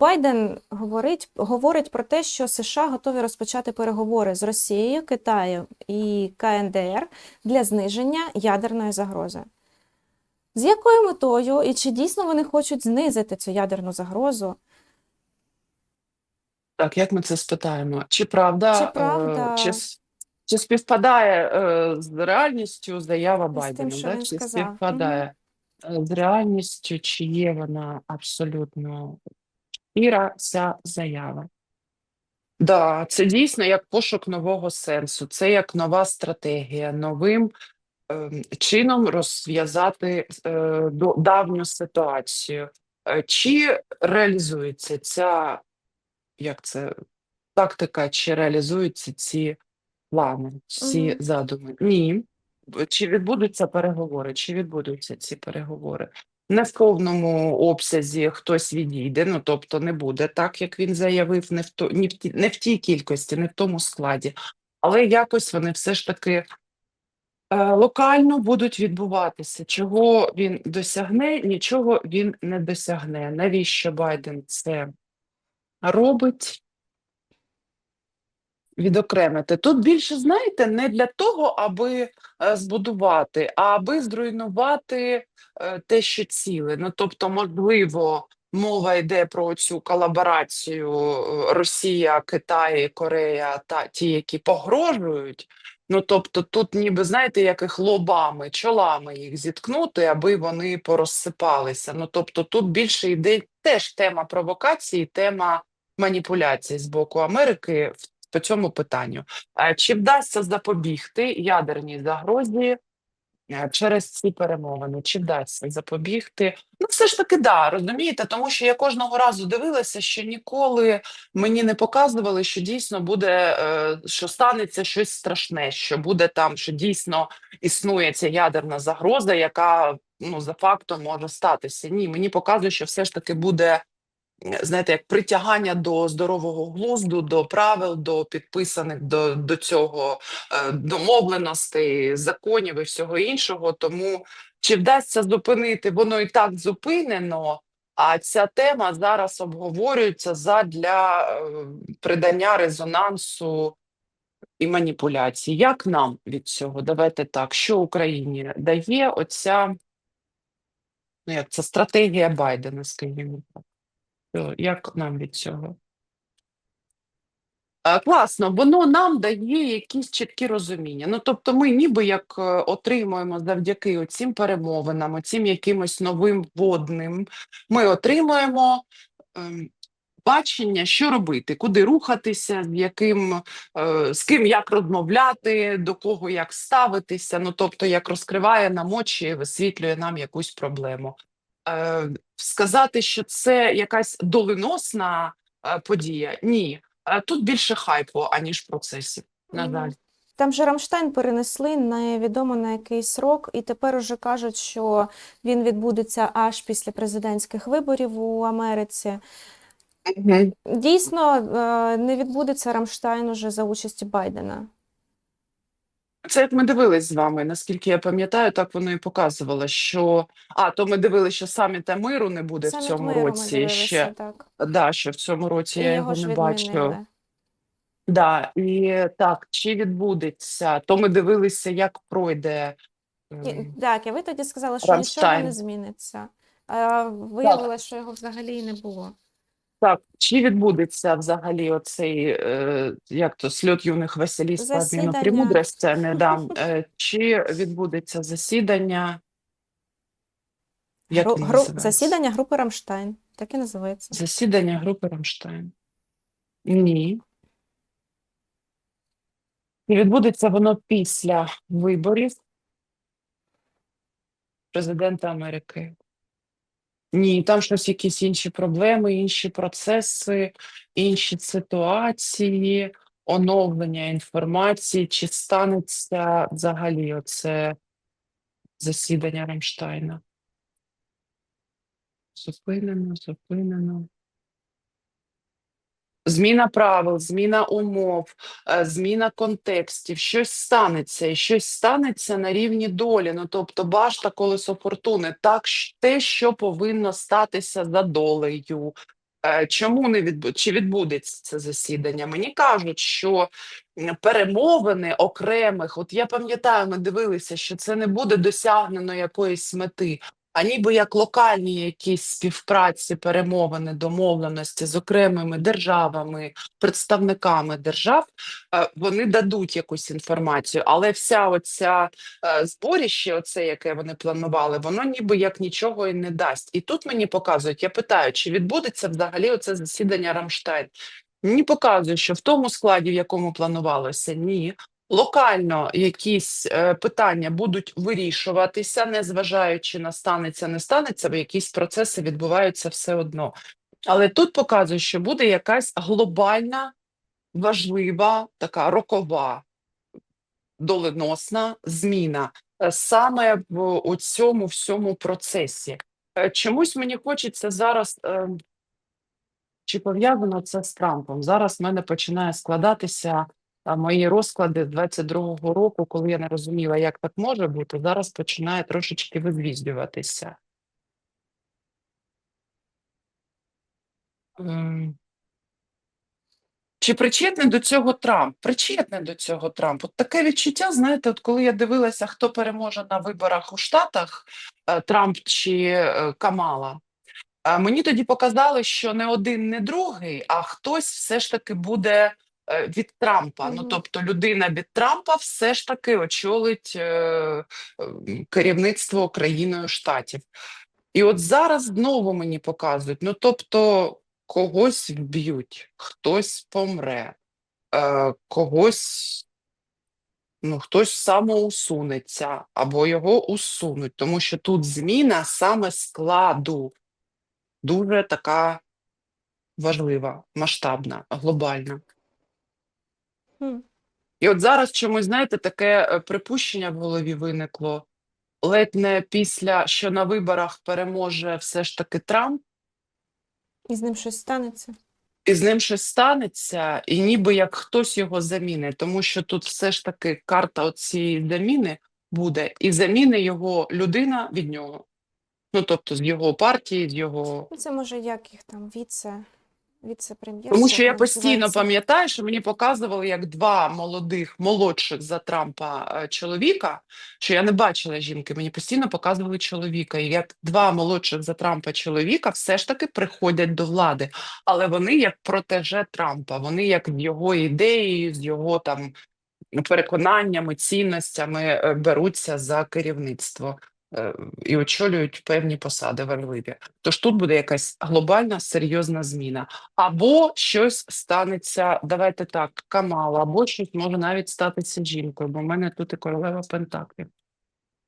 Байден говорить, говорить про те, що США готові розпочати переговори з Росією, Китаєм і КНДР для зниження ядерної загрози. З якою метою і чи дійсно вони хочуть знизити цю ядерну загрозу? Так, як ми це спитаємо? Чи правда, Чи е, правда? чи, чи співпадає е, з реальністю заява З тим, Байдена? да? Чи сказав. співпадає е, з реальністю, чи є вона абсолютно щира ця заява? Да, це дійсно як пошук нового сенсу, це як нова стратегія, новим ем, чином розв'язати е, давню ситуацію. Е, Чи реалізується ця, як це, тактика, чи реалізуються ці плани, ці Мгм. задуми? Ні. Чи відбудуться переговори? Чи відбудуться ці переговори? Не в повному обсязі хтось відійде, ну тобто не буде так, як він заявив, не в то, ні в ті, не в тій кількості, не в тому складі, але якось вони все ж таки е, локально будуть відбуватися. Чого він досягне, нічого він не досягне. Навіщо Байден це робить? Відокремити. Тут більше, знаєте, не для того, аби е, збудувати, а аби зруйнувати е, те, що ціле. Ну, тобто, можливо, мова йде про цю колаборацію е, Росія, Китай, Корея та ті, які погрожують. Ну, тобто, тут, ніби, знаєте, яких лобами, чолами їх зіткнути, аби вони порозсипалися. Ну, тобто, тут більше йде теж тема провокації, тема маніпуляцій з боку Америки в по цьому питанню. Е, Чи вдасться запобігти ядерній загрозі е, через ці перемовини? Чи вдасться запобігти? Ну, все ж таки, да, розумієте, тому що я кожного разу дивилася, що ніколи мені не показували, що дійсно буде, е, що станеться щось страшне, що буде там, що дійсно існує ця ядерна загроза, яка ну за фактом може статися. Ні, мені показує, що все ж таки буде знаєте, як притягання до здорового глузду, до правил, до підписаних до, до цього е, домовленостей, законів і всього іншого. Тому чи вдасться зупинити, воно і так зупинено. А ця тема зараз обговорюється задля е, придання резонансу і маніпуляцій. Як нам від цього? Давайте так, що Україні дає оця ну як це стратегія Байдена, скажімо Як нам від цього? Класно, воно нам дає якісь чіткі розуміння. Ну, тобто, ми ніби як е, отримуємо завдяки цим перемовинам, цим якимось новим водним, ми отримуємо ем, бачення, що робити, куди рухатися, з яким, е, з ким як розмовляти, до кого як ставитися. Ну, тобто, як розкриває нам очі, висвітлює нам якусь проблему. Е, сказати, що це якась доленосна е, подія. Ні, Е, тут більше хайпу, аніж процесів. На жаль. Там же Рамштайн перенесли невідомо на який срок, і тепер уже кажуть, що він відбудеться аж після президентських виборів у Америці. Дійсно, е, не відбудеться Рамштайн уже за участі Байдена. Це як ми дивились з вами. Наскільки я пам'ятаю, так воно і показувало, що а то ми дивилися, що саміта миру не буде в Саміт цьому миру ми році. дивилися, Ще так. да, що в цьому році І я його його ж не бачу. відмінили. Да, і так, чи відбудеться, то ми дивилися, як пройде. І- м, Так, і ви тоді сказали, що нічого Рамштайн. не зміниться. А виявилося, що його взагалі і не було. Так, чи відбудеться взагалі оцей, е, як то, сльот юних веселіст Засідання. премудростями, да. Е, чи відбудеться засідання? Як Гру, гру, називається? засідання групи Рамштайн. Так і називається. Засідання групи Рамштайн. Ні. І відбудеться воно після виборів президента Америки. Ні, там щось якісь інші проблеми, інші процеси, інші ситуації, оновлення інформації, чи станеться взагалі оце засідання Рамштайна. Зупинено, зупинено. Зміна правил, зміна умов, е, зміна контекстів, щось станеться, і щось станеться на рівні долі. Ну тобто, башта колесо фортуни, так те, що повинно статися за долею, Е, Чому не відбу... чи відбудеться це засідання? Мені кажуть, що перемовини окремих, от я пам'ятаю, ми дивилися, що це не буде досягнено якоїсь мети, а ніби як локальні якісь співпраці, перемовини, домовленості з окремими державами, представниками держав, е, вони дадуть якусь інформацію, але вся оця е, зборіще, оце, яке вони планували, воно ніби як нічого і не дасть. І тут мені показують, я питаю, чи відбудеться взагалі оце засідання Рамштайн? Мені показують, що в тому складі, в якому планувалося, ні. Локально якісь е, питання будуть вирішуватися, незважаючи на станеться, не станеться, бо якісь процеси відбуваються все одно. Але тут показує, що буде якась глобальна, важлива, така рокова, доленосна зміна е, саме в у цьому всьому процесі. Е, Чомусь мені хочеться зараз, е, чи пов'язано це з Трампом. Зараз в мене починає складатися а, мої розклади з 22-го року, коли я не розуміла, як так може бути. Зараз починає трошечки визвіздюватися. Ем, Чи причетний до цього Трамп? Причетний до цього Трамп. От таке відчуття, знаєте, от коли я дивилася, хто переможе на виборах у Штатах, е, Трамп чи е, Камала, е, мені тоді показали, що не один, не другий, а хтось все ж таки буде від Трампа. Ну, тобто людина від Трампа все ж таки очолить е, е, керівництво країною штатів. І от зараз знову мені показують: ну тобто, когось вб'ють, хтось помре, е, когось, ну, хтось самоусунеться або його усунуть, тому що тут зміна саме складу дуже така важлива, масштабна, глобальна. І от зараз чомусь, знаєте, таке е, припущення в голові виникло. Ледь не після, що на виборах переможе все ж таки Трамп, І з ним щось станеться. і з ним щось станеться, і ніби як хтось його замінить, тому що тут все ж таки карта цієї заміни буде, і заміни його людина від нього. Ну, тобто з його партії, з його. Ну, це може як їх там віце, віце-прем'єр. Тому що я постійно пам'ятаю, що мені показували як два молодих, молодших за Трампа е, чоловіка, що я не бачила жінки, мені постійно показували чоловіка. І як два молодших за Трампа чоловіка все ж таки приходять до влади, але вони як протеже Трампа, вони як його ідеєю, з його там переконаннями, цінностями е, беруться за керівництво і очолюють певні посади важливі. Тож тут буде якась глобальна серйозна зміна. Або щось станеться, давайте так, Камала, або щось може навіть статися жінкою, бо в мене тут і королева Пентаклів.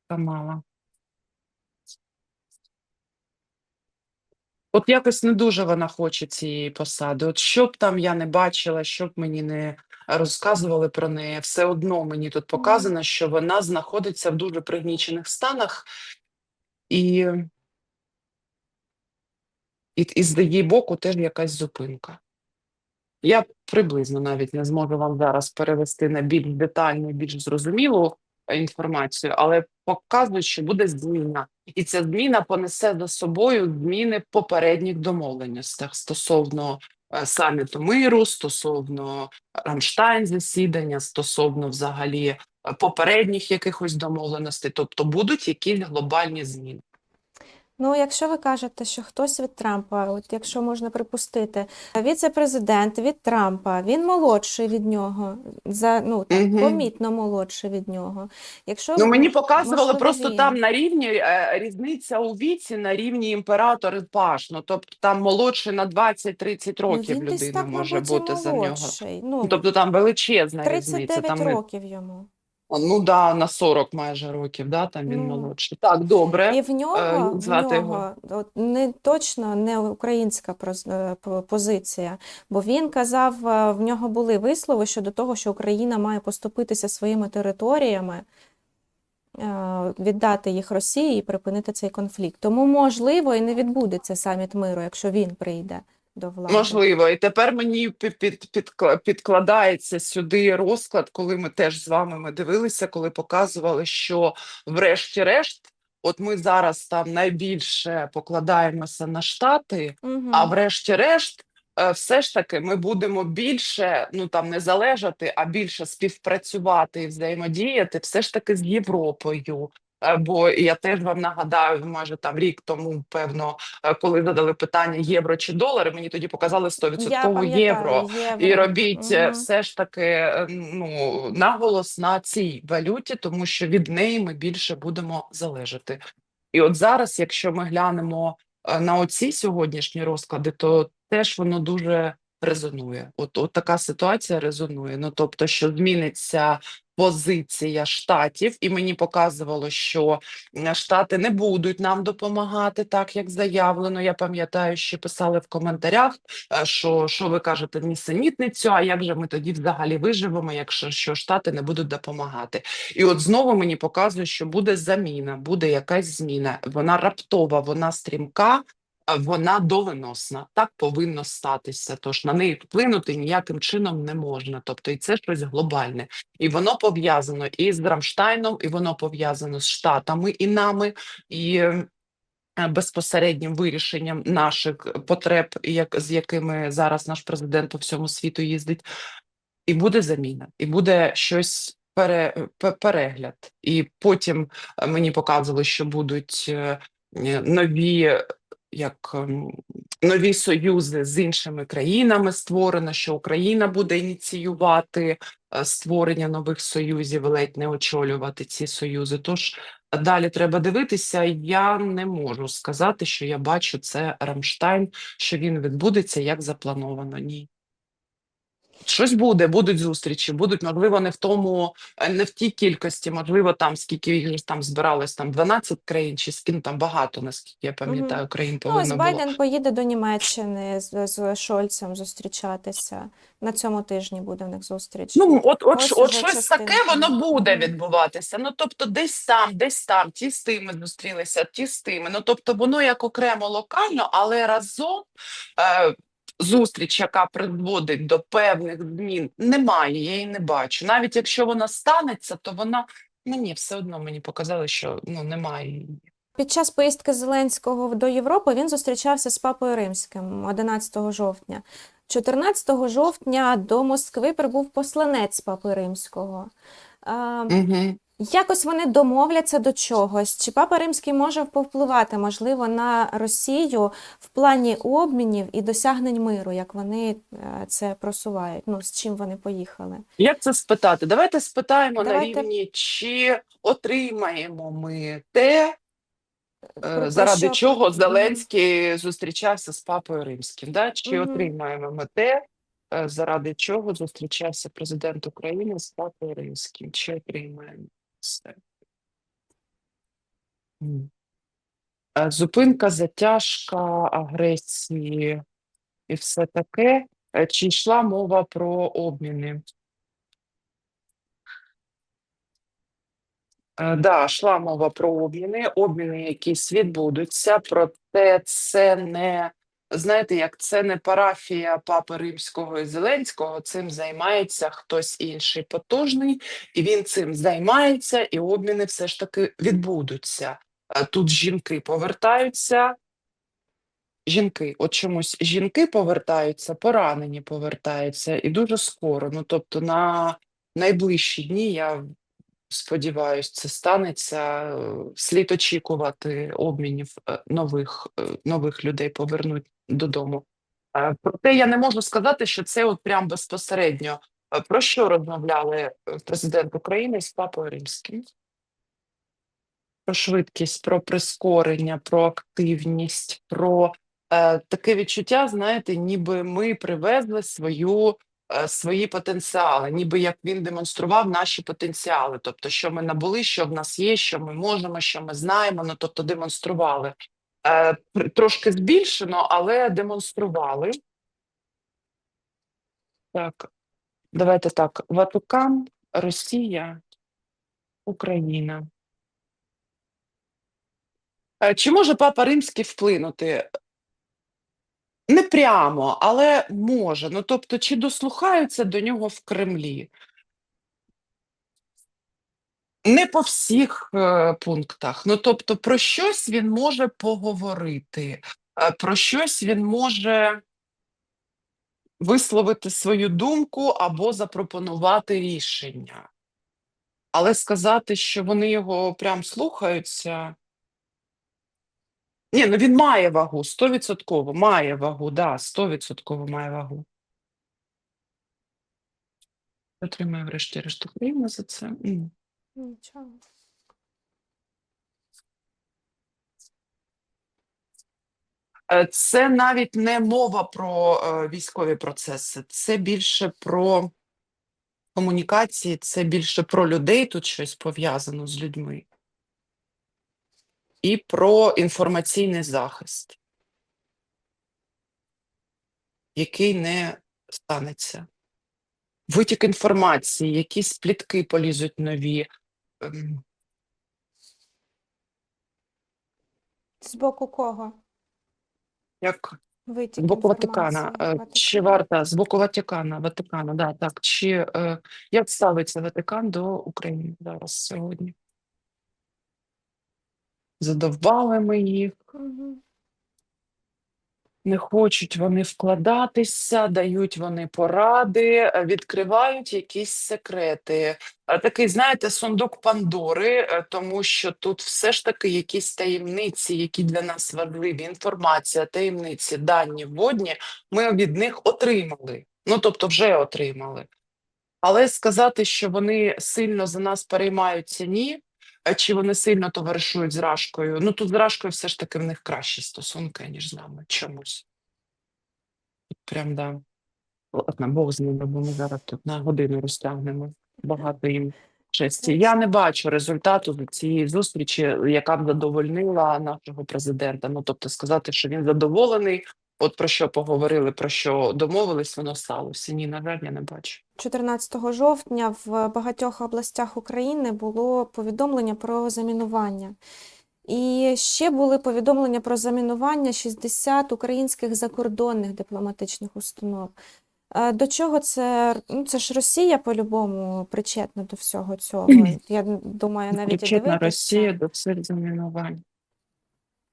Камала. От якось не дуже вона хоче цієї посади. От що б там я не бачила, що б мені не розказували про неї, все одно мені тут показано, що вона знаходиться в дуже пригнічених станах, і, і, і з її боку теж якась зупинка. Я приблизно навіть не зможу вам зараз перевести на більш детальну, більш зрозумілу е, інформацію, але показують, що буде зміна. І ця зміна понесе за собою зміни попередніх домовленостях стосовно саміту миру, стосовно Рамштайн засідання, стосовно взагалі е, попередніх якихось домовленостей. Тобто будуть якісь глобальні зміни. Ну, якщо ви кажете, що хтось від Трампа, от якщо можна припустити, віце-президент від Трампа, він молодший від нього, за, ну, так, Мгм. помітно молодший від нього. Якщо Ну, мені показували просто він. там на рівні е, різниця у віці на рівні імператор і паш. Ну, тобто там молодший на 20-30 ну, років десь людина так, може бути за нього. Ну, Ну, тобто там величезна різниця. 39 Там, і- років йому. Ну да, на 40 майже років, да, там він Ну. молодший. Так, добре. І в нього, в звати нього от, не точно не українська е, позиція, бо він казав, е, в нього були вислови щодо того, що Україна має поступитися своїми територіями, е, віддати їх Росії і припинити цей конфлікт. Тому, можливо, і не відбудеться саміт миру, якщо він прийде до влади. Можливо, і тепер мені під, під, підкла- підкладається сюди розклад, коли ми теж з вами ми дивилися, коли показували, що врешті-решт от ми зараз там найбільше покладаємося на Штати, Мгм. а врешті-решт, е, все ж таки, ми будемо більше ну там не залежати, а більше співпрацювати і взаємодіяти, все ж таки з Європою. Е, Бо я теж вам нагадаю, майже там рік тому, певно, е, коли задали питання євро чи долари, мені тоді показали 100% Я євро. І робіть Мгм. все ж таки ну наголос на цій валюті, тому що від неї ми більше будемо залежати. І от зараз, якщо ми глянемо на оці сьогоднішні розклади, то теж воно дуже резонує. От, от така ситуація резонує. Ну тобто, що зміниться позиція штатів, і мені показувало, що штати не будуть нам допомагати, так як заявлено. Я пам'ятаю, що писали в коментарях, е, що, що ви кажете нісенітницю, а як же ми тоді взагалі виживемо, якщо що штати не будуть допомагати? І от знову мені показує, що буде заміна, буде якась зміна. Вона раптова, вона стрімка, вона доленосна. Так повинно статися. Тож на неї вплинути ніяким чином не можна. Тобто, і це щось глобальне. І воно пов'язано і з Рамштайном, і воно пов'язано з Штатами і нами, і е, безпосереднім вирішенням наших потреб, як з якими зараз наш президент по всьому світу їздить. І буде заміна, і буде щось пере, перегляд. І потім е, мені показували, що будуть е, нові, як ем, нові союзи з іншими країнами створено, що Україна буде ініціювати е, створення нових союзів, ледь не очолювати ці союзи. Тож далі треба дивитися. Я не можу сказати, що я бачу це Рамштайн, що він відбудеться як заплановано. Ні. Щось буде, будуть зустрічі, будуть, можливо, не в тому, е, не в тій кількості, можливо, там скільки їх там збиралось, там 12 країн, чи скільки там багато, наскільки я пам'ятаю, країн Ну, ось повинно було. Байден поїде до Німеччини з, з Шольцем зустрічатися. На цьому тижні буде в них зустріч. Ну, от, от, Ось от щось частинка. таке воно буде відбуватися. Ну, тобто, десь там, десь там, ті з тими зустрілися, ті з тими. Ну, тобто, воно як окремо локально, але разом е, зустріч, яка призводить до певних змін, немає, я її не бачу. Навіть якщо вона станеться, то вона ну ні, все одно мені показали, що ну немає її. Під час поїздки Зеленського до Європи він зустрічався з Папою Римським 11 жовтня. 14 жовтня до Москви прибув посланець Папи Римського. Угу. Якось вони домовляться до чогось. Чи Папа Римський може повпливати, можливо, на Росію в плані обмінів і досягнень миру, як вони е, це просувають? Ну, з чим вони поїхали? Як це спитати? Давайте спитаємо Давайте. на рівні, чи отримаємо ми те, Про- Е, заради що- чого Зеленський зустрічався з папою римським. Да? Чи Мгм. отримаємо ми те, е, заради чого зустрічався президент України з папою римським? Чи отримаємо Зупинка, затяжка, агресії і все таке. Е, Чи йшла мова про обміни? Е, Да, йшла мова про обміни, обміни якісь відбудуться, проте це не, знаєте, як це не парафія Папи Римського і Зеленського, цим займається хтось інший потужний, і він цим займається, і обміни все ж таки відбудуться. Е, Тут жінки повертаються. Жінки, от чомусь жінки повертаються, поранені повертаються, і дуже скоро. Ну, тобто на найближчі дні я Сподіваюсь, це станеться. Е, Слід очікувати обмінів е, нових, нових людей повернуть додому. Е, Проте я не можу сказати, що це от прям безпосередньо. Е, Про що розмовляли е, президент України з Папою Римським? Про швидкість, про прискорення, про активність, про е, таке відчуття, знаєте, ніби ми привезли свою е, свої потенціали, ніби як він демонстрував наші потенціали, тобто, що ми набули, що в нас є, що ми можемо, що ми знаємо, ну тобто демонстрували. Е, Трошки збільшено, але демонстрували. Так, давайте так: Ватикан, Росія, Україна. Е, Чи може Папа Римський вплинути? Не прямо, але може. Ну, тобто, чи дослухаються до нього в Кремлі? Не по всіх е, пунктах. Ну, тобто, про щось він може поговорити, е, про щось він може висловити свою думку або запропонувати рішення. Але сказати, що вони його прям слухаються. Ні, ну він має вагу, стовідсотково, має вагу, да, стовідсотково має вагу. Отримає врешті-решт Україна за це. Нічого. Е, Це навіть не мова про е, військові процеси, це більше про комунікації, це більше про людей, тут щось пов'язано з людьми. І про інформаційний захист, який не станеться. Витік інформації, якісь плітки полізуть нові. З боку кого? Як Витік з боку Ватикана. інформації? Е, Чи Ватикан. варта з боку Ватикана, Ватикана, да, так. Чи е, як ставиться Ватикан до України зараз сьогодні? Задовбали ми їх, Мгм. Не хочуть вони вкладатися, дають вони поради, е, відкривають якісь секрети. Е, Такий, знаєте, сундук Пандори, е, тому що тут все ж таки якісь таємниці, які для нас важливі, інформація, таємниці, дані вводні, ми від них отримали. Ну, тобто, вже отримали. Але сказати, що вони сильно за нас переймаються, ні. Е, Чи вони сильно товаришують з Рашкою? Ну тут з Рашкою все ж таки в них кращі стосунки, ніж з нами чомусь. Прям да. Ладно, Бог з ними, бо ми зараз тут на годину розтягнемо. Багато їм честі. Я не бачу результату цієї зустрічі, яка б задовольнила нашого президента. Ну тобто сказати, що він задоволений, от про що поговорили, про що домовились, воно сталося. Ні, на жаль, я не бачу. 14 жовтня в багатьох областях України було повідомлення про замінування. І ще були повідомлення про замінування 60 українських закордонних дипломатичних установ. Е, До чого це? Ну, це ж Росія по-любому причетна до всього цього. Я думаю, навіть Причетна. Росія до всіх замінувань.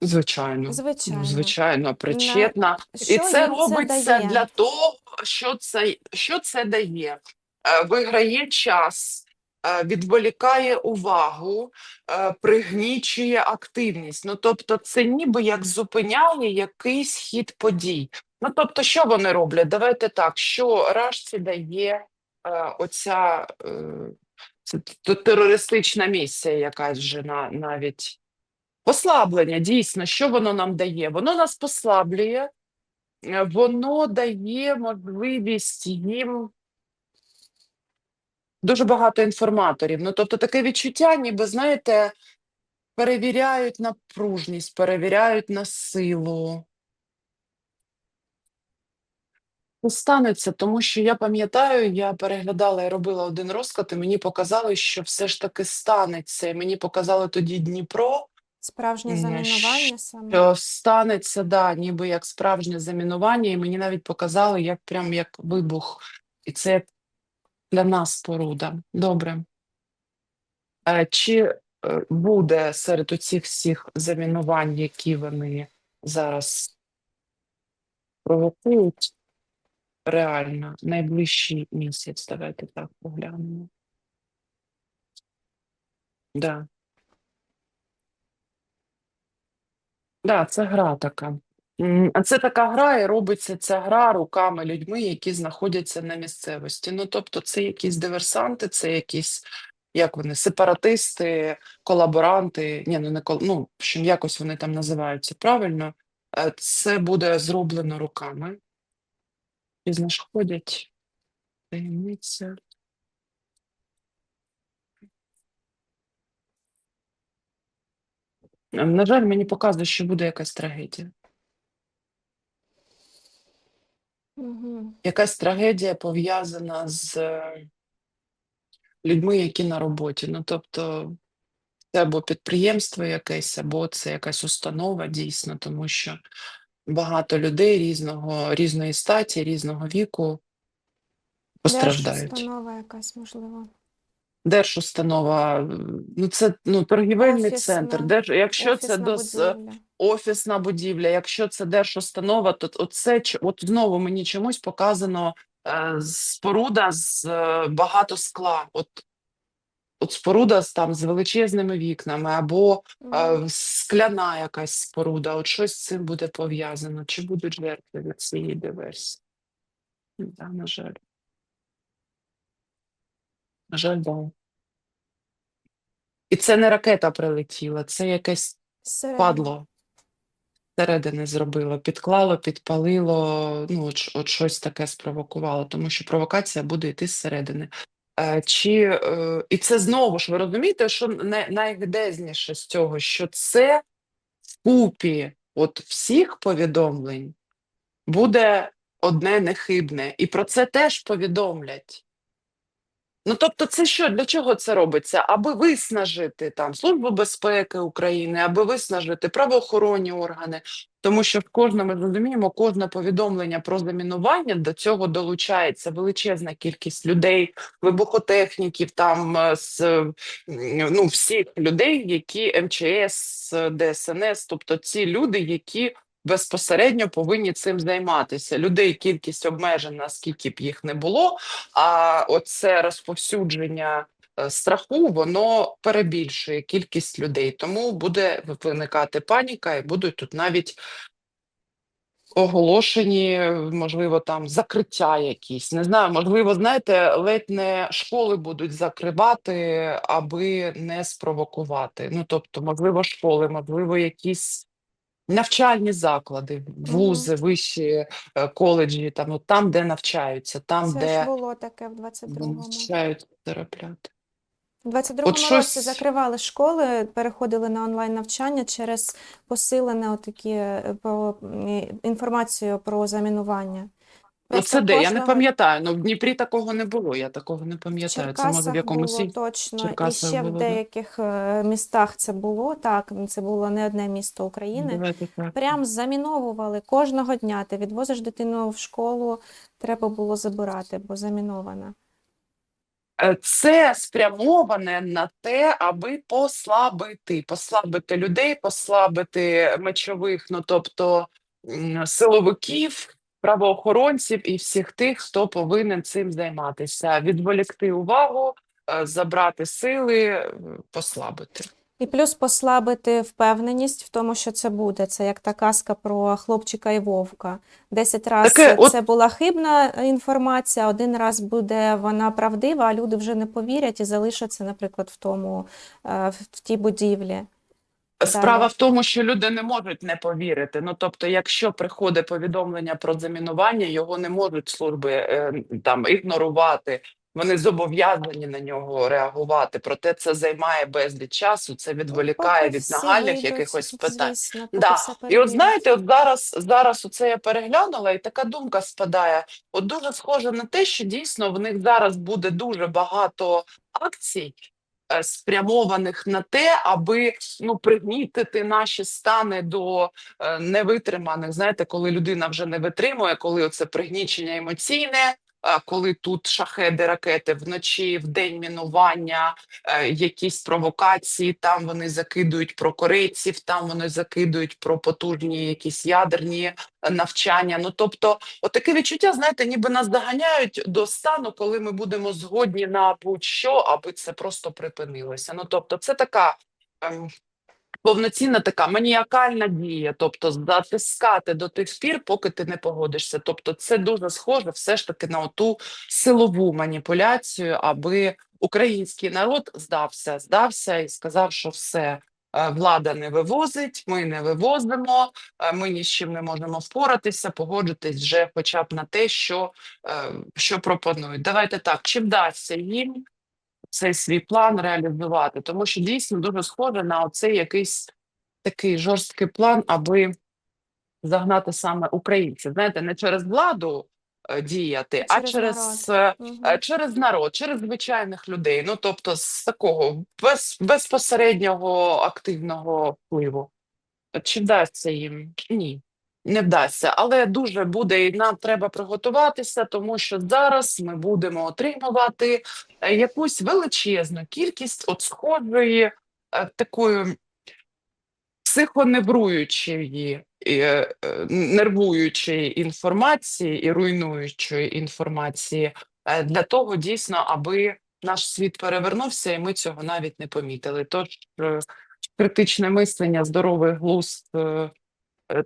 Звичайно. Звичайно. Звичайно, причетна. Що І це їм це робиться дає? для того, що це, що це дає. Е, Виграє час, е, відволікає увагу, е, пригнічує активність. Ну, тобто, це ніби як зупиняє якийсь хід подій. Ну, тобто, що вони роблять? Давайте так, що Рашці дає е, оця е, це т- терористична місія, якась вже на, навіть. Послаблення, дійсно, що воно нам дає? Воно нас послаблює, е, воно дає можливість їм дуже багато інформаторів. Ну, тобто таке відчуття, ніби, знаєте, перевіряють на пружність, перевіряють на силу. Ну, Станеться, тому що я пам'ятаю, я переглядала і робила один розклад, і мені показали, що все ж таки станеться. І мені показали тоді Дніпро. Справжнє замінування саме. що станеться, да, ніби як справжнє замінування, і мені навіть показали, як прям як вибух. І це для нас споруда. Добре. Е, Чи е, буде серед оцих всіх замінувань, які вони зараз провокують, реально найближчий місяць? Давайте так поглянемо. Да. Да, це гра така. А це така гра, і робиться ця гра руками людьми, які знаходяться на місцевості. Ну, тобто, це якісь диверсанти, це якісь, як вони, сепаратисти, колаборанти. Ні, ну не кол... ну, в общем, якось вони там називаються правильно. Е, Це буде зроблено руками. І знаходять таємниця. На жаль, мені показує, що буде якась трагедія. Угу. якась трагедія пов'язана з е, людьми, які на роботі. Ну, тобто, це або підприємство якесь, або це якась установа дійсно, тому що багато людей різного, різної статі, різного віку постраждають. Установа якась, можливо. Держустанова, ну це ну, торгівельний Офісна- центр. Держ... Якщо це до будівля. офісна будівля, якщо це держустанова, то оце от знову мені чомусь показано е, споруда з е, багато скла. От, от споруда з там з величезними вікнами, або е, скляна якась споруда. От щось з цим буде пов'язано. Чи будуть жертви від цієї диверсії? Да, на жаль. На жаль, да. І це не ракета прилетіла, це якесь Зсередини. падло зсередини зробило, підклало, підпалило, ну, от, от щось таке спровокувало, тому що провокація буде йти зсередини. Е, чи, е, і це знову ж, ви розумієте, що най, найгдезніше з цього, що це вкупі от всіх повідомлень буде одне нехибне, і про це теж повідомлять. Ну, тобто, це що? Для чого це робиться? Аби виснажити там Службу безпеки України, аби виснажити правоохоронні органи, тому що в кожному ми розуміємо, кожне повідомлення про замінування до цього долучається величезна кількість людей, вибухотехніків, там е, з ну, всіх людей, які МЧС, ДСНС, тобто ці люди, які безпосередньо повинні цим займатися. Людей кількість обмежена, скільки б їх не було. А оце розповсюдження е, страху, воно перебільшує кількість людей. Тому буде виникати паніка, і будуть тут навіть оголошені, можливо, там закриття якісь. Не знаю, можливо, знаєте, ледь не школи будуть закривати, аби не спровокувати. Ну, тобто, можливо, школи, можливо, якісь. Навчальні заклади, вузи, вищі е, коледжі, там, от там, де навчаються, там, Це де ж було таке в 22-му. навчають терапляти. У 22-му От році щось- закривали школи, переходили на онлайн навчання через посилене отакі е, по м, інформацію про замінування. Це де? Я не пам'ятаю. Ну, в Дніпрі такого не було, я такого не пам'ятаю. Це може в якомусь було точно, і ще в було, да? деяких е, містах це було. Так, це було не одне місто України. Давайте так. Прям заміновували кожного дня. Ти відвозиш дитину в школу, треба було забирати, бо замінована. Е, Це спрямоване на те, аби послабити, послабити людей, послабити мечових, ну тобто силовиків, правоохоронців і всіх тих, хто повинен цим займатися, відволікти увагу, е, забрати сили, е, послабити. І плюс послабити впевненість в тому, що це буде. Це як та казка про хлопчика і вовка. Десять разів Таке от- це була хибна інформація, один раз буде вона правдива, а люди вже не повірять і залишаться, наприклад, в тому, е, в тій будівлі. Справа в тому, що люди не можуть не повірити. Ну тобто, якщо приходить повідомлення про замінування, його не можуть служби е, там ігнорувати. Вони зобов'язані на нього реагувати. Проте це займає безліч часу. Це відволікає Поки від нагальних якихось питань. Звісно, Да. І от знаєте, от зараз зараз оце я переглянула, і така думка спадає. От дуже схоже на те, що дійсно в них зараз буде дуже багато акцій, спрямованих на те, аби ну пригнітити наші стани до е, невитриманих. Знаєте, коли людина вже не витримує, коли оце пригнічення емоційне. Коли тут шахеди, ракети вночі, в день мінування, е, якісь провокації, там вони закидують про корейців, там вони закидують про потужні якісь ядерні е, навчання. Ну тобто, отаке відчуття, знаєте, ніби нас доганяють до стану, коли ми будемо згодні на будь-що, аби це просто припинилося. Ну тобто, це така. Повноцінна така маніакальна дія, тобто затискати до тих пір, поки ти не погодишся. Тобто, це дуже схоже все ж таки на оту силову маніпуляцію, аби український народ здався, здався і сказав, що все. е, Влада не вивозить, ми не вивозимо, е, ми ні з чим не можемо впоратися, погодитись вже хоча б на те, що, е, що пропонують. Давайте так, чи вдасться їм цей свій план реалізувати, тому що дійсно дуже схоже на оцей якийсь такий жорсткий план, аби загнати саме українців. Знаєте, не через владу е, діяти, а Через через, е, е, через народ, через звичайних людей. Ну тобто, з такого без, безпосереднього активного впливу. Чи вдасться їм? Ні. Не вдасться. Але дуже буде і нам треба приготуватися, тому що зараз ми будемо отримувати е, якусь величезну кількість от схожої е, такої психоневруючої, е, нервуючої інформації і руйнуючої інформації для того дійсно, аби наш світ перевернувся, і ми цього навіть не помітили. Тож критичне мислення, здоровий глузд,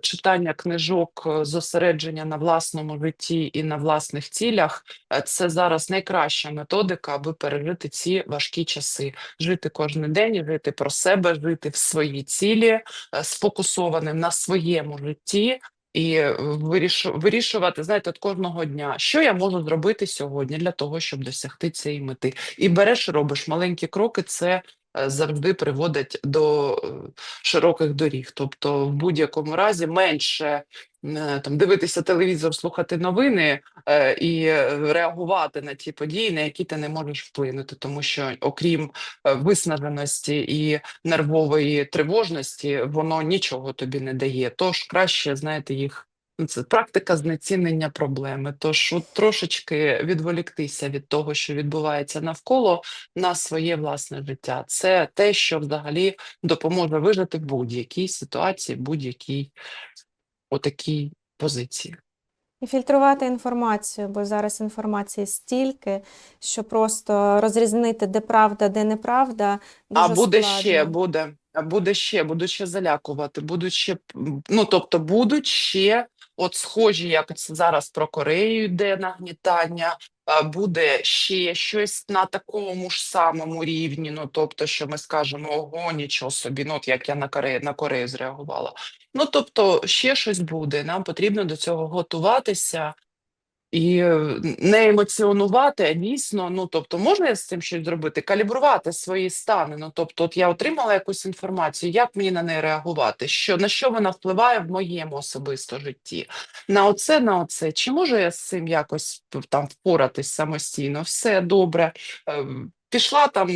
читання книжок, е, зосередження на власному житті і на власних цілях е, це зараз найкраща методика, аби пережити ці важкі часи жити кожен день, жити про себе, жити в своїй цілі, е, сфокусованим на своєму житті. І е, вирішу- вирішувати, знаєте, от кожного дня, що я можу зробити сьогодні для того, щоб досягти цієї мети. І береш, робиш маленькі кроки, це е, завжди приводить до е, широких доріг. Тобто, в будь-якому разі менше е, там дивитися телевізор, слухати новини е, і е, реагувати на ті події, на які ти не можеш вплинути, тому що окрім е, виснаженості і нервової тривожності, воно нічого тобі не дає. Тож краще, знаєте, їх. Ну, це практика знецінення проблеми. Тож от трошечки відволіктися від того, що відбувається навколо на своє власне життя. Це те, що взагалі допоможе вижити в будь-якій ситуації, будь-якій отакій позиції. І фільтрувати інформацію, бо зараз інформації стільки, що просто розрізнити, де правда, де неправда, дуже А буде складно. ще, буде, буде ще, будуть ще залякувати, будуть ще, ну тобто будуть ще, от схожі, як зараз про Корею йде нагнітання, буде ще щось на такому ж самому рівні. Ну тобто, що ми скажемо, ого, нічого собі, ну от як я на Корею, на Корею зреагувала. Ну тобто, ще щось буде. Нам потрібно до цього готуватися. І е, не емоціонувати, а дійсно, ну тобто, можна я з цим щось зробити, калібрувати свої стани. Ну тобто, от я отримала якусь інформацію, як мені на неї реагувати, що на що вона впливає в моєму особисто житті, на оце, на оце. Чи можу я з цим якось там впоратись самостійно? Все добре. Пішла там,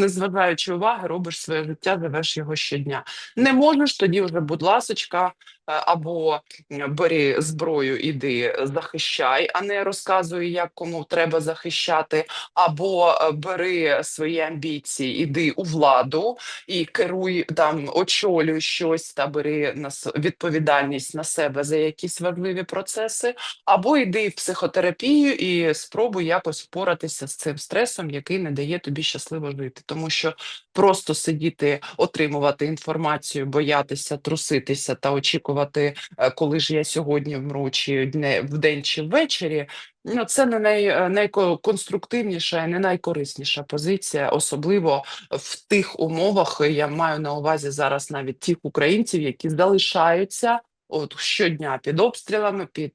не зважаючи уваги, робиш своє життя, живеш його щодня. Не можеш, тоді вже, будь ласочка, е, або бери зброю, іди захищай, а не розказуй, як кому треба захищати, або е, бери свої амбіції, іди у владу і керуй там, очолюй щось та бери відповідальність на себе за якісь важливі процеси, або йди в психотерапію і спробуй якось впоратися з цим стресом, який не дає тобі щасливо жити, тому що просто сидіти, отримувати інформацію, боятися, труситися та очікувати, е, коли ж я сьогодні вмру, чи в день, чи ввечері. Ну, це не най, е, найконструктивніша і не найкорисніша позиція, особливо в тих умовах. е, Я маю на увазі зараз навіть тих українців, які залишаються от щодня під обстрілами, під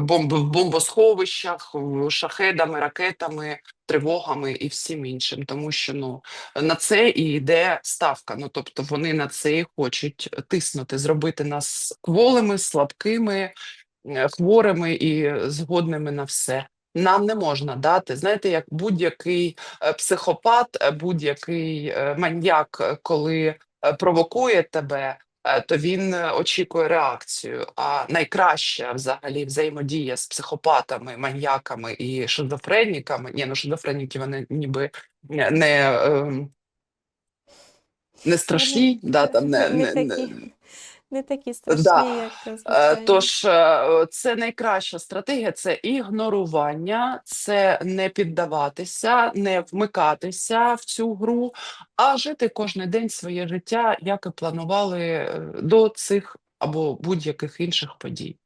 бомб, в бомбосховищах, шахедами, ракетами, тривогами і всім іншим, тому що ну на це і йде ставка. Ну тобто вони на це і хочуть тиснути, зробити нас кволими, слабкими, е, хворими і згодними на все. Нам не можна дати, знаєте, як будь-який е, психопат, е, будь-який е, маньяк, е, коли е, провокує тебе, е, то він е, очікує реакцію. А найкраща взагалі взаємодія з психопатами, маньяками і шизофреніками. Ні, ну шизофреніки вони ніби не, не, ем, не страшні, да, там не, не, не, не, такі, страшні, Да. як Е, звичайно. Тож е, це найкраща стратегія це ігнорування, це не піддаватися, не вмикатися в цю гру, а жити кожен день своє життя, як і планували е, до цих або будь-яких інших подій.